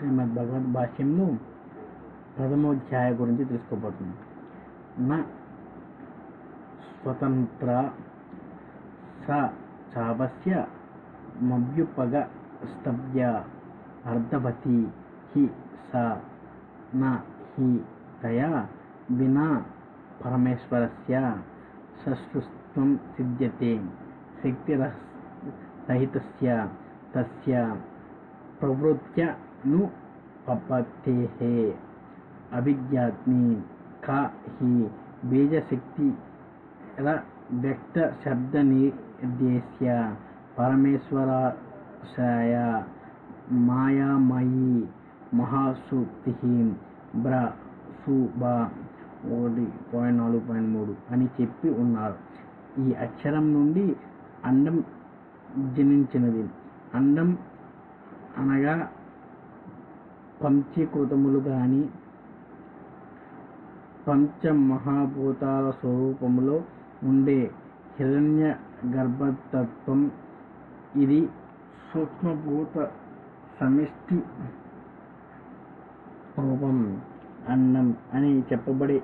శ్రీమద్ భగవద్ భాష్యంలో ప్రథమోధ్యాయ గురించి తెలుసుకోబోతుంది నా స్వతంత్ర స చాపస్య మభ్యుపగ స్తవ్య అర్ధవతి హి స నా హి తయా వినా పరమేశ్వరస్య సృష్టుత్వం సిద్ధ్యతే శక్తిరహితస్య తస్య ప్రవృత్య ను పపత్తేః అభిజ్ఞాత్మి కా హి బీజశక్తి వ్యక్త శబ్ద నిర్దేశ్య పరమేశ్వరాశయ మాయామయీ మహాసూక్తి బ్ర సుబ ఒకటి పాయింట్ నాలుగు పాయింట్ మూడు అని చెప్పి ఉన్నారు. ఈ అక్షరం నుండి అండం జనించినది. అండం అనగా పంచీకృతములు గాని పంచమహాభూతాల స్వరూపములో ఉండే హిరణ్య గర్భతత్వం ఇది సూక్ష్మభూత సమిష్టి రూపం అన్నం అని చెప్పబడే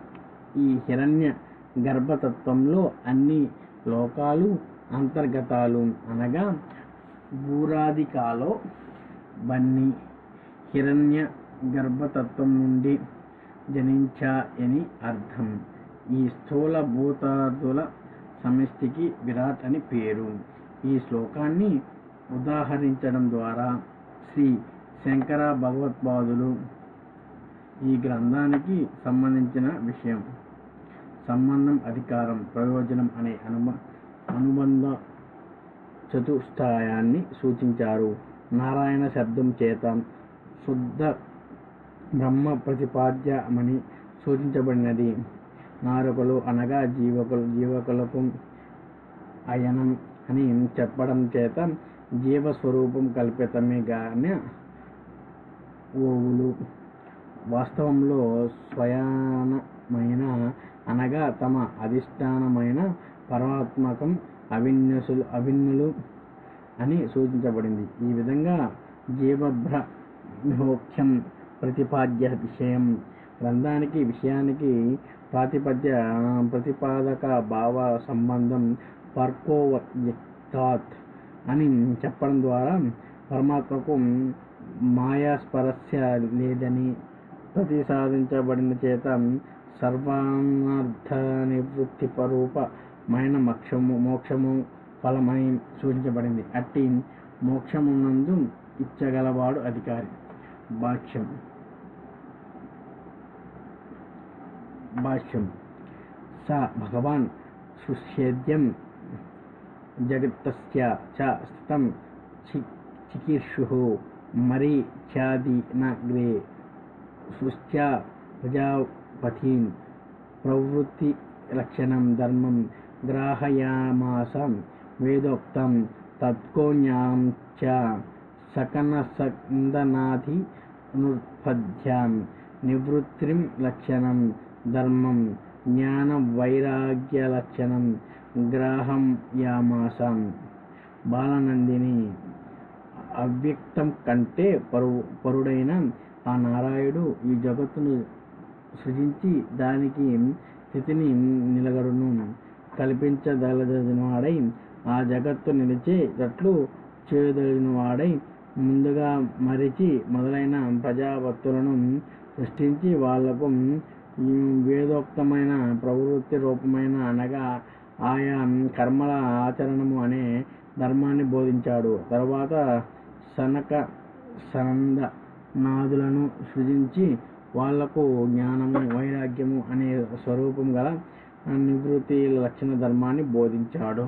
ఈ హిరణ్య గర్భతత్వంలో అన్ని లోకాలు అంతర్గతాలు అనగా భూరాధికాలో బన్ని హిరణ్య గర్భతత్వం నుండి జనించాయని అర్థం. ఈ స్థూల భూతాదుల సమిష్టికి విరాట్ అని పేరు. ఈ శ్లోకాన్ని ఉదాహరించడం ద్వారా శ్రీ శంకర భగవత్పాదులు ఈ గ్రంథానికి సంబంధించిన విషయం సంబంధం అధికారం ప్రయోజనం అనే అనుబ అనుబంధ చతుష్టాయాన్ని సూచించారు. నారాయణ శబ్దం చేత శుద్ధ బ్రహ్మ ప్రతిపాద్యమని సూచించబడినది. నారకులు అనగా జీవకులు జీవకులకు అయనం అని చెప్పడం చేత జీవస్వరూపం కల్పితమే కానీ ఓవులు. వాస్తవంలో స్వయానమైన అనగా తమ అధిష్టానమైన పరమాత్మకం అవిన్యసులు అవిన్నులు అని సూచించబడింది. ఈ విధంగా జీవభ్ర మోక్షం ప్రతిపాద్య విషయం. గ్రంథానికి విషయానికి ప్రాతిపద్య ప్రతిపాదక భావ సంబంధం పర్కోవ్యక్తాత్ అని చెప్పడం ద్వారా పరమాత్మకు మాయాస్పరస్య లేదని ప్రతిపాదించబడిన చేత సర్వార్థ నివృత్తి పరూపమైన మోక్షము మోక్షము ఫలమని సూచించబడింది. అట్టి మోక్షమునందు ఇచ్చగలవాడు అధికారి. भाष्यं भाष्यं सा भगवान् सुषेद्यं जगत्तस्य च स्थितं चि चिकीर्षुः मरीच्यादिनग्रे प्रजापतीं प्रवृत्तिलक्षणं धर्मं ग्राहयामासं वेदोक्तं तत्कोन्यां च సకన సందనాధి అనుపద్యాం నివృత్తిం లక్షణం ధర్మం జ్ఞాన వైరాగ్యలక్షణం గ్రాహం యామాసం. బాలనందిని అవ్యక్తం కంటే పరు పరుడైన ఆ నారాయుడు ఈ జగత్తును సృజించి దానికి స్థితిని నిలగడును కల్పించదలదలినవాడై ఆ జగత్తు నిలిచేటట్లు చేయదలినవాడై ముందుగా మరిచి మొదలైన ప్రజాపత్తులను సృష్టించి వాళ్ళకు వేదోక్తమైన ప్రవృత్తి రూపమైన అనగా ఆయా కర్మల ఆచరణము అనే ధర్మాన్ని బోధించాడు. తర్వాత సనక సనంద నాదులను సృజించి వాళ్ళకు జ్ఞానము వైరాగ్యము అనే స్వరూపం గల నివృత్తి లక్షణ ధర్మాన్ని బోధించాడు.